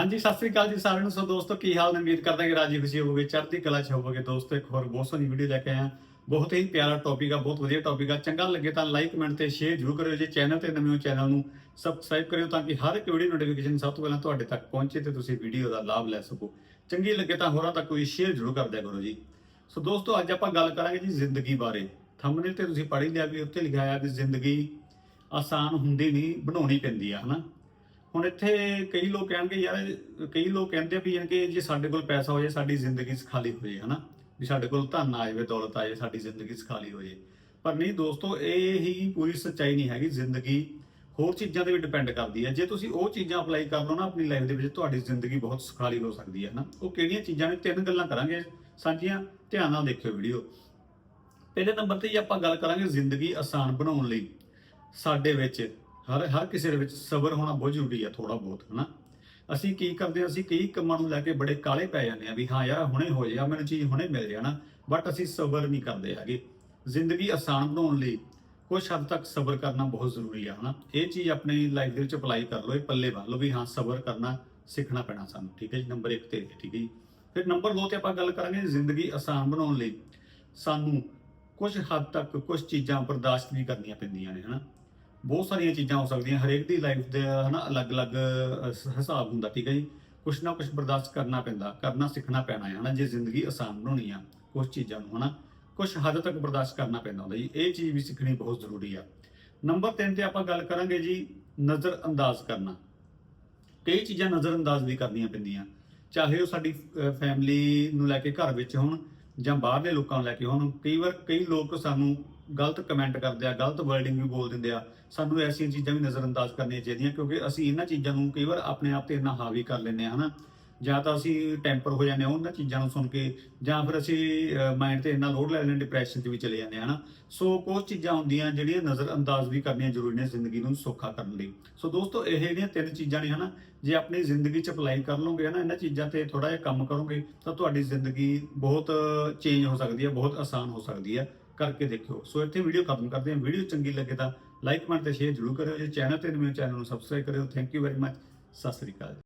ਹਾਂਜੀ, ਸਤਿ ਸ੍ਰੀ ਅਕਾਲ ਜੀ ਸਾਰਿਆਂ ਨੂੰ। ਸੋ ਦੋਸਤੋ, ਕੀ ਹਾਲ ਨੇ? ਉਮੀਦ ਕਰਦਾ ਕਿ ਰਾਜੀ ਖੁਸ਼ੀ ਹੋਵੋਗੇ, ਚੜ੍ਹਦੀ ਕਲਾ ਚ ਹੋਵੋਗੇ। ਦੋਸਤੋ, ਇੱਕ ਹੋਰ ਬਹੁਤ ਸੋਹਣੀ ਵੀਡੀਓ ਲੈ ਕੇ ਆਇਆ ਬਹੁਤ ਹੀ ਪਿਆਰਾ ਟੌਪਿਕ ਆ, ਬਹੁਤ ਵਧੀਆ ਟੌਪਿਕ ਆ। ਚੰਗਾ ਲੱਗੇ ਤਾਂ ਲਾਈਕ ਕਮੈਂਟ ਤੇ ਸ਼ੇਅਰ ਜ਼ਰੂਰ ਕਰਿਓ ਜੇ। ਚੈਨਲ ਤੇ ਨਵੇਂ ਹੋ ਚੈਨਲ ਨੂੰ ਸਬਸਕ੍ਰਾਈਬ ਕਰਿਓ ਤਾਂ ਕਿ ਹਰ ਇੱਕ ਵੀਡੀਓ ਨੋਟੀਫਿਕੇਸ਼ਨ ਸਭ ਤੋਂ ਪਹਿਲਾਂ ਤੁਹਾਡੇ ਤੱਕ ਪਹੁੰਚੇ ਤੇ ਤੁਸੀਂ ਵੀਡੀਓ ਦਾ ਲਾਭ ਲੈ ਸਕੋ। ਚੰਗੀ ਲੱਗੇ ਤਾਂ ਹੋਰਾਂ ਤੱਕ ਕੋਈ ਸ਼ੇਅਰ ਜ਼ਰੂਰ ਕਰ ਦਿਆ ਕਰੋ ਜੀ। ਸੋ ਦੋਸਤੋ, ਅੱਜ ਆਪਾਂ ਗੱਲ ਕਰਾਂਗੇ ਜੀ ਜ਼ਿੰਦਗੀ ਬਾਰੇ। ਥੰਬਨੇਲ ਤੇ ਤੁਸੀਂ ਪੜ੍ਹ ਹੀ ਲਿਆ ਵੀ ਉੱਤੇ ਲਿਖਿਆ ਆ ਵੀ ਜ਼ਿੰਦਗੀ ਆਸਾਨ ਹੁੰਦੀ ਨਹੀਂ, ਬਣਾਉਣੀ ਪੈਂਦੀ ਆ, ਹਨਾ? ਹੁਣ ਇੱਥੇ ਕਈ ਲੋਕ ਕਹਿਣਗੇ ਯਾਰ, ਕਈ ਲੋਕ ਕਹਿੰਦੇ ਵੀ ਯਾਨੀ ਕਿ ਜੇ ਸਾਡੇ ਕੋਲ ਪੈਸਾ ਹੋ ਜਾਏ ਸਾਡੀ ਜ਼ਿੰਦਗੀ ਖਾਲੀ ਹੋ ਜਾਏ ਹਨਾ? ਵੀ ਸਾਡੇ ਕੋਲ ਧਨ ਆ ਜਾਵੇ, ਦੌਲਤ ਆ ਜਾਵੇ, ਸਾਡੀ ਜ਼ਿੰਦਗੀ ਖਾਲੀ ਹੋ ਜਾਏ ਪਰ ਨਹੀਂ ਦੋਸਤੋ, ਇਹ ਹੀ ਪੂਰੀ ਸੱਚਾਈ ਨਹੀਂ ਹੈਗੀ। ਜ਼ਿੰਦਗੀ ਹੋਰ ਚੀਜ਼ਾਂ ਤੇ ਵੀ ਡਿਪੈਂਡ ਕਰਦੀ ਹੈ। ਜੇ ਤੁਸੀਂ ਉਹ ਚੀਜ਼ਾਂ ਅਪਲਾਈ ਕਰ ਲਓ ਨਾ ਆਪਣੀ ਲਾਈਫ ਦੇ ਵਿੱਚ, ਤੁਹਾਡੀ ਜ਼ਿੰਦਗੀ ਬਹੁਤ ਸੁਖਾਲੀ ਹੋ ਸਕਦੀ ਹੈ ਨਾ ਉਹ ਕਿਹੜੀਆਂ ਚੀਜ਼ਾਂ ਨੇ? ਤਿੰਨ ਗੱਲਾਂ ਕਰਾਂਗੇ ਸਾਂਝੀਆਂ। ਧਿਆਨ ਨਾਲ ਦੇਖਿਓ ਵੀਡੀਓ। ਪਹਿਲੇ ਨੰਬਰ ਤੇ ਹੀ ਆਪਾਂ ਗੱਲ ਕਰਾਂਗੇ ਜ਼ਿੰਦਗੀ ਆਸਾਨ ਬਣਾਉਣ ਲਈ। ਸਾਡੇ ਵਿੱਚ ਹਰ ਹਰ ਕਿਸੇ ਦੇ ਵਿੱਚ ਸਬਰ ਹੋਣਾ ਬਹੁਤ ਜ਼ਰੂਰੀ ਆ ਥੋੜਾ ਬਹੁਤ, ਹਨਾ। ਅਸੀਂ ਕੀ ਕਰਦੇ ਹਾਂ, ਅਸੀਂ ਕਈ ਕੰਮਾਂ ਨੂੰ ਲੈ ਕੇ ਬੜੇ ਕਾਲੇ ਪੈ ਜਾਂਦੇ ਆ ਵੀ ਹਾਂ ਯਾਰ ਹੁਣੇ ਹੋ ਜਾਏ ਮੈਨੂੰ ਚੀਜ਼ ਹੁਣੇ ਮਿਲ ਜਾਣਾ ਬਟ ਅਸੀਂ ਸਬਰ ਨਹੀਂ ਕਰਦੇ ਹੈਗੇ। ਜ਼ਿੰਦਗੀ ਆਸਾਨ ਬਣਾਉਣ ਲਈ ਕੁਝ ਹੱਦ ਤੱਕ ਸਬਰ ਕਰਨਾ ਬਹੁਤ ਜ਼ਰੂਰੀ ਹੈ ਹਨਾ। ਇਹ ਚੀਜ਼ ਆਪਣੀ ਲਾਈਫ ਦੇ ਵਿੱਚ ਅਪਲਾਈ ਕਰ ਲਓ, ਇਹ ਪੱਲੇ ਬੰਨ ਲਓ ਵੀ ਹਾਂ, ਸਬਰ ਕਰਨਾ ਸਿੱਖਣਾ ਪੈਣਾ ਸਾਨੂੰ, ਠੀਕ ਹੈ ਜੀ। ਨੰਬਰ 1 ਤੇ ਠੀਕ ਹੈ ਜੀ। ਫਿਰ ਨੰਬਰ 2 ਤੇ ਆਪਾਂ ਗੱਲ ਕਰਾਂਗੇ ਜ਼ਿੰਦਗੀ ਆਸਾਨ ਬਣਾਉਣ ਲਈ। ਸਾਨੂੰ ਕੁਝ ਹੱਦ ਤੱਕ ਕੁਝ ਚੀਜ਼ਾਂ ਬਰਦਾਸ਼ਤ ਨਹੀਂ ਕਰਨੀਆਂ ਪੈਂਦੀਆਂ ਨੇ, ਹਨਾ। ਬਹੁਤ ਸਾਰੀਆਂ ਚੀਜ਼ਾਂ ਹੋ ਸਕਦੀਆਂ, ਹਰੇਕ ਦੀ ਲਾਈਫ ਦੇ ਹਨਾ ਅਲੱਗ-ਅਲੱਗ ਹਿਸਾਬ ਹੁੰਦਾ, ਠੀਕ ਹੈ ਜੀ? ਕੁਛ ਨਾ ਕੁਛ ਬਰਦਾਸ਼ਤ ਕਰਨਾ ਪੈਂਦਾ, ਕਰਨਾ ਸਿੱਖਣਾ ਪੈਣਾ ਹੈ, ਹਨਾ, ਜੇ ਜ਼ਿੰਦਗੀ ਆਸਾਨ ਬਣਾਉਣੀ ਆ ਕੁਝ ਚੀਜ਼ਾਂ ਨੂੰ, ਹਨਾ? ਕੁਝ ਹੱਦ ਤੱਕ ਬਰਦਾਸ਼ਤ ਕਰਨਾ ਪੈਂਦਾ ਹੁੰਦਾ ਜੀ, ਇਹ ਚੀਜ਼ ਵੀ ਸਿੱਖਣੀ ਬਹੁਤ ਜ਼ਰੂਰੀ ਆ। ਨੰਬਰ 3 ਤੇ ਆਪਾਂ ਗੱਲ ਕਰਾਂਗੇ ਜੀ ਨਜ਼ਰ ਅੰਦਾਜ਼ ਕਰਨਾ। ਕਈ ਚੀਜ਼ਾਂ ਨਜ਼ਰ ਅੰਦਾਜ਼ ਵੀ ਕਰਨੀਆਂ ਪੈਂਦੀਆਂ, ਚਾਹੇ ਉਹ ਸਾਡੀ ਫੈਮਿਲੀ ਨੂੰ ਲੈ ਕੇ ਘਰ ਵਿੱਚ ਹੋਣ ਜਾਂ ਬਾਹਰਲੇ ਲੋਕਾਂ ਨੂੰ ਲੈ ਕੇ ਹੋਣ, ਕਈ ਵਾਰ ਕਈ ਲੋਕ ਸਾਨੂੰ ਗਲਤ ਕਮੈਂਟ ਕਰਦੇ ਆ, ਗਲਤ ਵਰਡਿੰਗ ਵੀ ਬੋਲ ਦਿੰਦੇ ਆ। ਸਾਨੂੰ ਐਸੀਆਂ ਚੀਜ਼ਾਂ ਵੀ ਨਜ਼ਰਅੰਦਾਜ਼ ਕਰਨੀਆਂ ਚਾਹੀਦੀਆਂ, ਕਿਉਂਕਿ ਅਸੀਂ ਇਹਨਾਂ ਚੀਜ਼ਾਂ ਨੂੰ ਕਈ ਵਾਰ ਆਪਣੇ ਆਪ ਤੇ ਇੰਨਾ ਹਾਵੀ ਕਰ ਲੈਂਦੇ ਆ ਹਨਾ? ਜਾਂ ਤਾਂ ਅਸੀਂ ਟੈਂਪਰ ਹੋ ਜਾਂਦੇ ਹਾਂ ਉਹਨਾਂ ਚੀਜ਼ਾਂ ਨੂੰ ਸੁਣ ਕੇ, ਜਾਂ ਫਿਰ ਅਸੀਂ ਮਾਈਂਡ ਤੇ ਇੰਨਾ ਲੋਡ ਲੈ ਲੈਂਦੇ ਡਿਪਰੈਸ਼ਨ 'ਚ ਵੀ ਚਲੇ ਜਾਂਦੇ ਆ ਹਨਾ? ਸੋ ਕੁਝ ਚੀਜ਼ਾਂ ਹੁੰਦੀਆਂ ਜਿਹੜੀਆਂ ਨਜ਼ਰ ਅੰਦਾਜ਼ ਵੀ ਕਰਨੀਆਂ ਜ਼ਰੂਰੀ ਨੇ ਜ਼ਿੰਦਗੀ ਨੂੰ ਸੌਖਾ ਕਰਨ ਲਈ। ਸੋ ਦੋਸਤੋ, ਇਹ ਜਿਹੜੀਆਂ ਤਿੰਨ ਚੀਜ਼ਾਂ ਨੇ, ਹਨਾ? ਜੇ ਆਪਣੀ ਜ਼ਿੰਦਗੀ 'ਚ ਅਪਲਾਈ ਕਰ ਲਓਗੇ, ਹਨਾ, ਇਹਨਾਂ ਚੀਜ਼ਾਂ ਤੇ ਥੋੜਾ ਜਿਹਾ ਕੰਮ ਕਰੋਗੇ, ਤਾਂ ਤੁਹਾਡੀ ਜ਼ਿੰਦਗੀ ਬਹੁਤ ਚੇਂਜ ਹੋ ਸਕਦੀ ਹੈ, ਬਹੁਤ ਆਸਾਨ ਹੋ ਸਕਦੀ ਹੈ। ਕਰਕੇ ਦੇਖਿਓ। ਸੋ ਇੱਥੇ ਵੀਡੀਓ ਖਤਮ ਕਰਦੇ ਹਾਂ। ਵੀਡੀਓ ਚੰਗੀ ਲੱਗੇ ਤਾਂ ਲਾਈਕ ਕਮੈਂਟ ਤੇ ਸ਼ੇਅਰ ਜ਼ਰੂਰ ਕਰਿਓ। ਜੇ ਚੈਨਲ ਤੇ ਨਵੇਂ ਚੈਨਲ ਨੂੰ ਸਬਸਕ੍ਰਾਈਬ ਕਰਿਓ। Thank you very much Sat Sri Akal